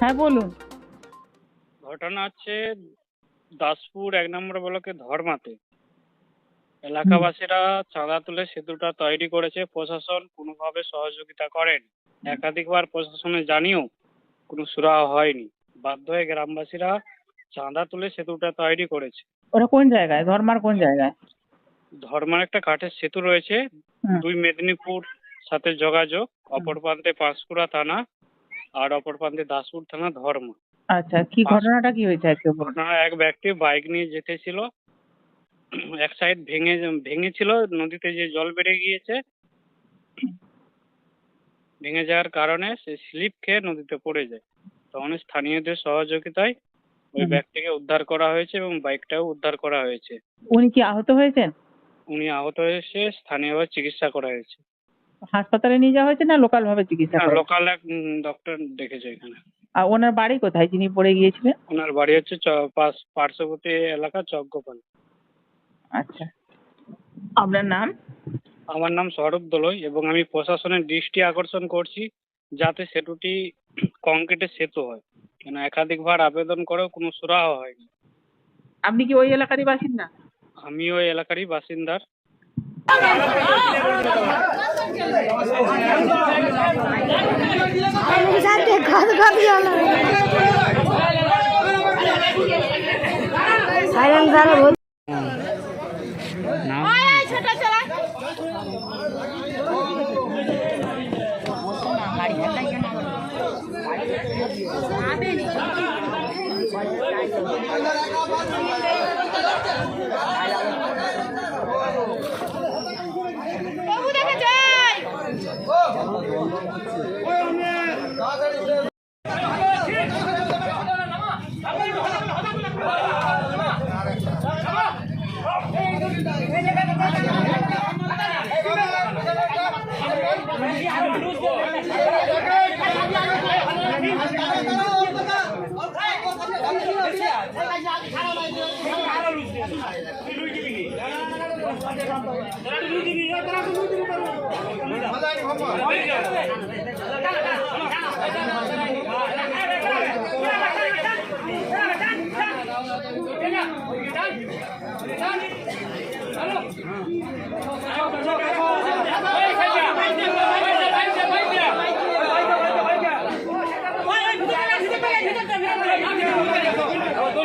হ্যাঁ বলুন। ঘটনা হচ্ছে দাসপুর এক নম্বর ব্লকে ধর্মাতে। এলাকাবাসীরা চাঁদা তুলে সেতুটা তৈরি করেছে। প্রশাসন কোনোভাবে সহযোগিতা করেন। একাধিকবার প্রশাসনে জানিয়েও কোনো সুরাহা হয়নি। বাধ্য হয়ে গ্রামবাসীরা চাঁদা তুলে সেতুটা তৈরি করেছে। ওরা কোন জায়গায়? ধর্মার কোন জায়গায়? ধর্মার একটা কাঠের সেতু রয়েছে দুই মেদিনীপুর সাথে যোগাযোগ অপর প্রান্তে পাঁশকুড়া থানা আর অপর প্রান্তে দাসপুর থানা ধর্ম। আচ্ছা কি ঘটনাটা কি হয়েছে আজকে? ঘটনা এক ব্যক্তি বাইক নিয়ে যেতেছিল এক সাইড ভেঙে ভেঙেছিল নদীতে যে জল বেড়ে গিয়েছে ভেঙে যাওয়ার কারণে সে স্লিপ খেয়ে নদীতে পড়ে যায়। তখন স্থানীয়দের সহযোগিতায় ওই। ব্যক্তিকে উদ্ধার করা হয়েছে এবং বাইকটাও উদ্ধার করা হয়েছে। উনি কি আহত হয়েছেন? উনি আহত হয়েছে স্থানীয়ভাবে চিকিৎসা করা হয়েছে। হাসপাতালে নিয়ে যাওয়া হয়েছে না লোকাল ভাবে চিকিৎসা করা লোকাল এক ডক্টর দেখেছে এখানে। আর ওনার বাড়ি কোথায়? যিনি পড়ে গিয়েছিলেন? ওনার বাড়ি হচ্ছে পার্শ্ববর্তী এলাকা চকগোপাল। আচ্ছা। আপনার নাম? আমার নাম সৌরভ দোলই এবং আমি প্রশাসনের দৃষ্টি আকর্ষণ করছি যাতে সেতুটি কংক্রিটের সেতু হয়। কেন? একাধিকবার আবেদন করেও কোনো সুরাহা হয়নি। আপনি কি ওই এলাকারই বাসিন্দা? আমি ওই এলাকারই বাসিন্দার। Let's go. Halo.